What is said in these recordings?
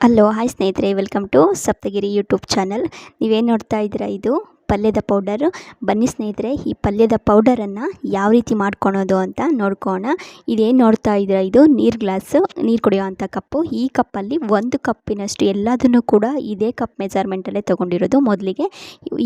Hello hi ಸ್ನೇಹಿತರೆ welcome to Saptagiri YouTube channel ನೀವೇನು ನೋಡ್ತಾ ಇದ್ದೀರಾ ಇದು? ಪಲ್ಯದ ಪೌಡರು. ಬನ್ನಿ ಸ್ನೇಹಿತರೆ, ಈ ಪಲ್ಯದ ಪೌಡರನ್ನು ಯಾವ ರೀತಿ ಮಾಡ್ಕೊಳೋದು ಅಂತ ನೋಡ್ಕೋಣ ಇದೇನು ನೋಡ್ತಾ ಇದ್ದೀರಾ ಇದು? ನೀರು ಗ್ಲಾಸು, ನೀರು ಕುಡಿಯೋವಂಥ ಕಪ್ಪು. ಈ ಕಪ್ಪಲ್ಲಿ ಒಂದು ಕಪ್ಪಿನಷ್ಟು ಎಲ್ಲದನ್ನು ಕೂಡ ಇದೇ ಕಪ್ ಮೆಜರ್ಮೆಂಟಲ್ಲೇ ತೊಗೊಂಡಿರೋದು ಮೊದಲಿಗೆ.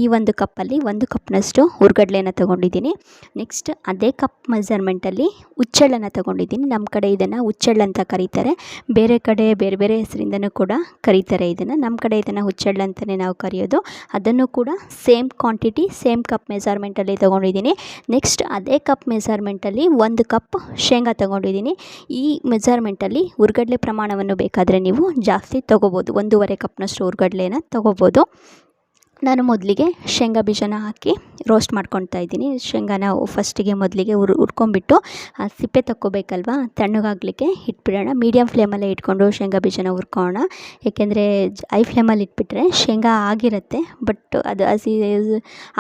ಈ ಒಂದು ಕಪ್ಪಲ್ಲಿ ಒಂದು ಕಪ್ನಷ್ಟು ಹುರ್ಗಡ್ಲೆನ ತೊಗೊಂಡಿದ್ದೀನಿ. ನೆಕ್ಸ್ಟ್ ಅದೇ ಕಪ್ ಮೆಜರ್ಮೆಂಟಲ್ಲಿ ಹುಚ್ಚೆಳ್ಳನ್ನು ತೊಗೊಂಡಿದ್ದೀನಿ. ನಮ್ಮ ಕಡೆ ಇದನ್ನು ಹುಚ್ಚೆಳ್ಳು ಅಂತ ಕರೀತಾರೆ. ಬೇರೆ ಕಡೆ ಬೇರೆ ಬೇರೆ ಹೆಸರಿಂದನೂ ಕೂಡ ಕರೀತಾರೆ ಇದನ್ನು. ನಮ್ಮ ಕಡೆ ಇದನ್ನು ಹುಚ್ಚೆಳ್ಳು ಅಂತಲೇ ನಾವು ಕರೆಯೋದು. ಅದನ್ನು ಕೂಡ ಸೇಮ್ ಕ್ವಾಂಟಿಟಿ ಸೇಮ್ ಕಪ್ ಮೆಜರ್ಮೆಂಟಲ್ಲಿ ತೊಗೊಂಡಿದ್ದೀನಿ. ನೆಕ್ಸ್ಟ್ ಅದೇ ಕಪ್ ಮೆಜರ್ಮೆಂಟಲ್ಲಿ ಒಂದು ಕಪ್ ಶೇಂಗಾ ತೊಗೊಂಡಿದ್ದೀನಿ. ಈ ಮೆಜರ್ಮೆಂಟಲ್ಲಿ ಹುರ್ಗಡ್ಲೆ ಪ್ರಮಾಣವನ್ನು ಬೇಕಾದರೆ ನೀವು ಜಾಸ್ತಿ ತೊಗೋಬೋದು. ಒಂದೂವರೆ ಕಪ್ನಷ್ಟು ಹುರ್ಗಡ್ಲೆನ ತೊಗೋಬೋದು. ನಾನು ಮೊದಲಿಗೆ ಶೇಂಗಾ ಬೀಜನ ಹಾಕಿ ರೋಸ್ಟ್ ಮಾಡ್ಕೊತಾ ಇದ್ದೀನಿ. ಶೇಂಗಾನ ಫಸ್ಟಿಗೆ ಮೊದಲಿಗೆ ಹುರ್ ಹುರ್ಕೊಂಬಿಟ್ಟು ಆ ಸಿಪ್ಪೆ ತಕ್ಕೋಬೇಕಲ್ವಾ? ತಣ್ಣಗಾಗಲಿಕ್ಕೆ ಇಟ್ಬಿಡೋಣ. ಮೀಡಿಯಮ್ ಫ್ಲೇಮಲ್ಲೇ ಇಟ್ಕೊಂಡು ಶೇಂಗಾ ಬೀಜನ ಹುರ್ಕೋಣ ಏಕೆಂದರೆ ಐ ಫ್ಲೇಮಲ್ಲಿ ಇಟ್ಬಿಟ್ರೆ ಶೇಂಗಾ ಆಗಿರುತ್ತೆ ಬಟ್ ಅದು ಹಸಿ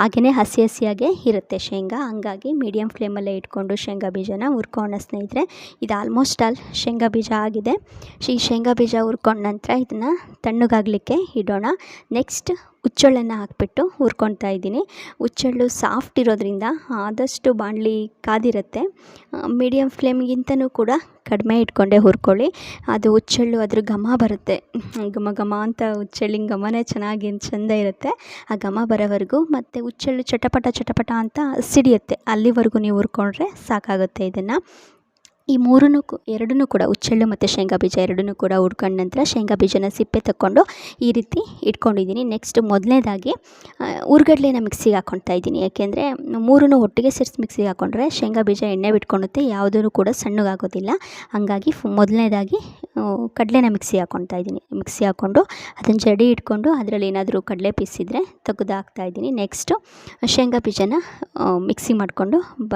ಹಾಗೆಯೇ ಹಸಿ ಹಸಿಯಾಗೇ ಇರುತ್ತೆ ಶೇಂಗಾ. ಹಂಗಾಗಿ ಮೀಡಿಯಮ್ ಫ್ಲೇಮಲ್ಲೇ ಇಟ್ಕೊಂಡು ಶೇಂಗಾ ಬೀಜನ ಹುರ್ಕೋಣ ಸ್ನೇಹಿತರೆ. ಇದು ಆಲ್ಮೋಸ್ಟ್ ಆಲ್ ಶೇಂಗಾ ಬೀಜ ಆಗಿದೆ. ಈ ಶೇಂಗಾ ಬೀಜ ಹುರ್ಕೊಂಡ ನಂತರ ಇದನ್ನು ತಣ್ಣಗಾಗಲಿಕ್ಕೆ ಇಡೋಣ. ನೆಕ್ಸ್ಟ್ ಹುಚ್ಚೆಳ್ಳನ್ನು ಹಾಕ್ಬಿಟ್ಟು ಹುರ್ಕೊಳ್ತಾ ಇದ್ದೀನಿ. ಹುಚ್ಚೆಳ್ಳು ಸಾಫ್ಟ್ ಇರೋದ್ರಿಂದ ಆದಷ್ಟು ಬಾಣಲಿ ಕಾದಿರುತ್ತೆ. ಮೀಡಿಯಮ್ ಫ್ಲೇಮ್ಗಿಂತನೂ ಕೂಡ ಕಡಿಮೆ ಇಟ್ಕೊಂಡೆ ಹುರ್ಕೊಳ್ಳಿ. ಅದು ಹುಚ್ಚೆಳ್ಳು ಅದ್ರ ಘಮ ಬರುತ್ತೆ. ಘಮ ಘಮ ಅಂತ ಹುಚ್ಚೆಳ್ಳಿನ ಘಮನೇ ಚೆನ್ನಾಗಿ ಚೆಂದ ಇರುತ್ತೆ. ಆ ಘಮ ಬರೋವರೆಗೂ ಮತ್ತು ಹುಚ್ಚೆಳ್ಳು ಚಟಪಟ ಚಟಪಟ ಅಂತ ಸಿಡಿಯುತ್ತೆ. ಅಲ್ಲಿವರೆಗೂ ನೀವು ಹುರ್ಕೊಂಡ್ರೆ ಸಾಕಾಗುತ್ತೆ ಇದನ್ನು. ಈ ಮೂರನ್ನು ಎರಡನ್ನೂ ಕೂಡ ಹುಚ್ಚೆಳ್ಳು ಮತ್ತು ಶೇಂಗಾ ಬೀಜ ಎರಡನ್ನೂ ಕೂಡ ಉಡ್ಕೊಂಡ ನಂತರ ಶೇಂಗಾ ಬೀಜನ ಸಿಪ್ಪೆ ತಗೊಂಡು ಈ ರೀತಿ ಇಟ್ಕೊಂಡಿದ್ದೀನಿ. ನೆಕ್ಸ್ಟ್ ಮೊದಲನೇದಾಗಿ ಹುರ್ಗಡ್ಲೆನ ಮಿಕ್ಸಿಗೆ ಹಾಕ್ಕೊಳ್ತಾ ಇದ್ದೀನಿ. ಯಾಕೆಂದರೆ ಮೂರನ್ನು ಒಟ್ಟಿಗೆ ಸೇರಿಸಿ ಮಿಕ್ಸಿಗೆ ಹಾಕ್ಕೊಂಡ್ರೆ ಶೇಂಗಾ ಬೀಜ ಎಣ್ಣೆ ಬಿಟ್ಕೊಳುತ್ತೆ ಯಾವುದೂ ಕೂಡ ಸಣ್ಣಗಾಗೋದಿಲ್ಲ. ಹಾಗಾಗಿ ಮೊದಲನೇದಾಗಿ ಕಡಲೆನ ಮಿಕ್ಸಿಗೆ ಹಾಕ್ಕೊಳ್ತಾ ಇದ್ದೀನಿ. ಮಿಕ್ಸಿ ಹಾಕ್ಕೊಂಡು ಅದನ್ನು ಜಡಿ ಇಟ್ಕೊಂಡು ಅದರಲ್ಲಿ ಏನಾದರೂ ಕಡಲೆ ಪೀಸಿದ್ರೆ ತೆಗೆದು ಹಾಕ್ತಾ ಹಾಕ್ತಾಯಿದ್ದೀನಿ ನೆಕ್ಸ್ಟು ಶೇಂಗಾ ಬೀಜನ ಮಿಕ್ಸಿ ಮಾಡಿಕೊಂಡು ಬ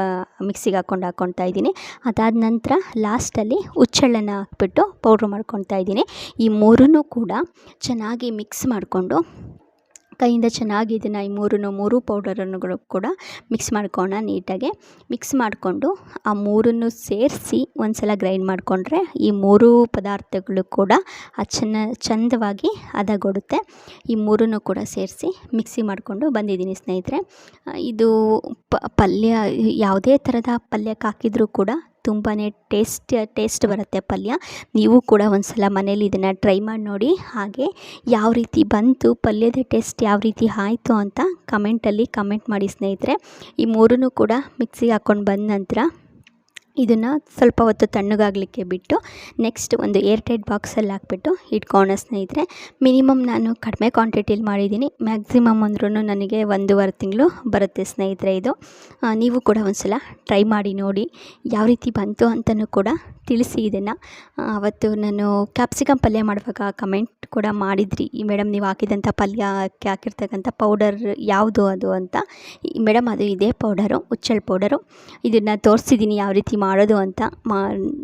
ಮಿಕ್ಸಿಗೆ ಹಾಕ್ಕೊಂಡು ಹಾಕ್ಕೊಳ್ತಾ ಇದ್ದೀನಿ. ಅದಾದ ನಂತರ ನಂತರ ಲಾಸ್ಟಲ್ಲಿ ಹುಚ್ಚೆಳ್ಳನ್ನು ಹಾಕ್ಬಿಟ್ಟು ಪೌಡ್ರ್ ಮಾಡ್ಕೊತಾ ಇದ್ದೀನಿ. ಈ ಮೂರನ್ನು ಕೂಡ ಚೆನ್ನಾಗಿ ಮಿಕ್ಸ್ ಮಾಡಿಕೊಂಡು ಕೈಯಿಂದ ಚೆನ್ನಾಗಿ ಇದನ್ನು ಈ ಮೂರನ್ನು ಮೂರು ಪೌಡರನ್ನುಗಳು ಕೂಡ ಮಿಕ್ಸ್ ಮಾಡ್ಕೋಣ ನೀಟಾಗಿ. ಮಿಕ್ಸ್ ಮಾಡಿಕೊಂಡು ಆ ಮೂರನ್ನು ಸೇರಿಸಿ ಒಂದು ಸಲ ಗ್ರೈಂಡ್ ಮಾಡಿಕೊಂಡ್ರೆ ಈ ಮೂರು ಪದಾರ್ಥಗಳು ಕೂಡ ಆ ಚೆನ್ನ ಚಂದವಾಗಿ ಹದಗೊಡುತ್ತೆ. ಈ ಮೂರನ್ನು ಕೂಡ ಸೇರಿಸಿ ಮಿಕ್ಸಿ ಮಾಡಿಕೊಂಡು ಬಂದಿದ್ದೀನಿ ಸ್ನೇಹಿತರೆ. ಇದು ಪಲ್ಯ, ಯಾವುದೇ ಥರದ ಪಲ್ಯಕ್ಕೆ ಹಾಕಿದರೂ ಕೂಡ ತುಂಬಾ ಟೇಸ್ಟ್ ಟೇಸ್ಟ್ ಬರುತ್ತೆ ಪಲ್ಯ. ನೀವು ಕೂಡ ಒಂದು ಸಲ ಮನೇಲಿ ಇದನ್ನು ಟ್ರೈ ಮಾಡಿ ನೋಡಿ. ಹಾಗೆ ಯಾವ ರೀತಿ ಬಂತು, ಪಲ್ಯದ ಟೇಸ್ಟ್ ಯಾವ ರೀತಿ ಆಯಿತು ಅಂತ ಕಮೆಂಟಲ್ಲಿ ಕಮೆಂಟ್ ಮಾಡಿ ಸ್ನೇಹಿತರೆ. ಈ ಮೂರೂ ಕೂಡ ಮಿಕ್ಸಿಗೆ ಹಾಕ್ಕೊಂಡು ಬಂದ ನಂತರ ಇದನ್ನು ಸ್ವಲ್ಪ ಹೊತ್ತು ತಣ್ಣಗಾಗಲಿಕ್ಕೆ ಬಿಟ್ಟು ನೆಕ್ಸ್ಟ್ ಒಂದು ಏರ್ ಟೈಟ್ ಬಾಕ್ಸಲ್ಲಿ ಹಾಕ್ಬಿಟ್ಟು ಇಟ್ಕೊಳ್ಳೋಣ ಸ್ನೇಹಿತರೆ ಮಿನಿಮಮ್ ನಾನು ಕಡಿಮೆ ಕ್ವಾಂಟಿಟಿಲಿ ಮಾಡಿದ್ದೀನಿ. ಮ್ಯಾಕ್ಸಿಮಮ್ ಅಂದ್ರೂ ನನಗೆ ಒಂದೂವರೆ ತಿಂಗಳು ಬರುತ್ತೆ ಸ್ನೇಹಿತರೆ ಇದು. ನೀವು ಕೂಡ ಒಂದು ಸಲ ಟ್ರೈ ಮಾಡಿ ನೋಡಿ ಯಾವ ರೀತಿ ಬಂತು ಅಂತಲೂ ಕೂಡ ತಿಳಿಸಿ ಇದನ್ನು. ಅವತ್ತು ನಾನು ಕ್ಯಾಪ್ಸಿಕಮ್ ಪಲ್ಯ ಮಾಡುವಾಗ ಕಮೆಂಟ್ ಕೂಡ ಮಾಡಿದ್ರಿ. ಈ ಮೇಡಮ್ ನೀವು ಹಾಕಿದಂಥ ಪಲ್ಯಕ್ಕೆ ಹಾಕಿರ್ತಕ್ಕಂಥ ಪೌಡರ್ ಯಾವುದು ಅದು ಅಂತ. ಮೇಡಮ್ ಅದು ಇದೇ ಪೌಡರು ಉಚ್ಚಳ ಪೌಡರು ಇದನ್ನು ತೋರಿಸಿದ್ದೀನಿ ಯಾವ ರೀತಿ ಮಾಡೋದು ಅಂತ ಮಾ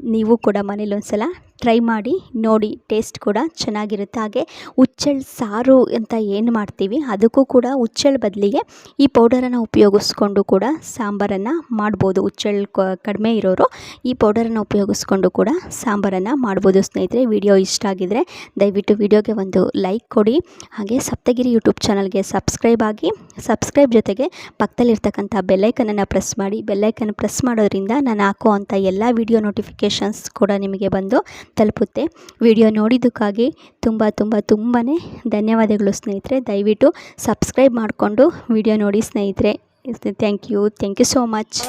ನೀವು ಕೂಡ ಮನೇಲಿ ಒಂದು ಸಲ ಟ್ರೈ ಮಾಡಿ ನೋಡಿ ಟೇಸ್ಟ್ ಕೂಡ ಚೆನ್ನಾಗಿರುತ್ತೆ. ಹಾಗೆ ಹುಚ್ಚೆಳ್ ಸಾರು ಅಂತ ಏನು ಮಾಡ್ತೀವಿ, ಅದಕ್ಕೂ ಕೂಡ ಹುಚ್ಚೆಳ್ಳು ಬದಲಿಗೆ ಈ ಪೌಡರನ್ನು ಉಪಯೋಗಿಸ್ಕೊಂಡು ಕೂಡ ಸಾಂಬಾರನ್ನು ಮಾಡ್ಬೋದು. ಹುಚ್ಚೆಳ್ ಕಡಿಮೆ ಇರೋರು ಈ ಪೌಡರನ್ನು ಉಪಯೋಗಿಸ್ಕೊಂಡು ಕೂಡ ಸಾಂಬಾರನ್ನು ಮಾಡ್ಬೋದು ಸ್ನೇಹಿತರೆ. ವಿಡಿಯೋ ಇಷ್ಟ ಆಗಿದರೆ ದಯವಿಟ್ಟು ವಿಡಿಯೋಗೆ ಒಂದು ಲೈಕ್ ಕೊಡಿ. ಹಾಗೆ ಸಪ್ತಗಿರಿ ಯೂಟ್ಯೂಬ್ ಚಾನಲ್ಗೆ ಸಬ್ಸ್ಕ್ರೈಬ್ ಆಗಿ ಸಬ್ಸ್ಕ್ರೈಬ್ ಜೊತೆಗೆ ಪಕ್ಕದಲ್ಲಿರ್ತಕ್ಕಂಥ ಬೆಲ್ಲೈಕನನ್ನು ಪ್ರೆಸ್ ಮಾಡಿ. ಬೆಲ್ಲೈಕನ್ ಪ್ರೆಸ್ ಮಾಡೋದ್ರಿಂದ ನಾನು ಹಾಕೋ ಅಂಥ ಎಲ್ಲ ವಿಡಿಯೋ ನೋಟಿಫಿಕೇಷನ್ಸ್ ಕೂಡ ನಿಮಗೆ ಬಂದು ತಲುಪುತ್ತೆ. ವಿಡಿಯೋ ನೋಡಿದ್ದಕ್ಕಾಗಿ ತುಂಬ ತುಂಬ ತುಂಬಾ ಧನ್ಯವಾದಗಳು ಸ್ನೇಹಿತರೆ. ದಯವಿಟ್ಟು ಸಬ್ಸ್ಕ್ರೈಬ್ ಮಾಡಿಕೊಂಡು ವಿಡಿಯೋ ನೋಡಿ ಸ್ನೇಹಿತರೆ. Thank you. Thank you so much.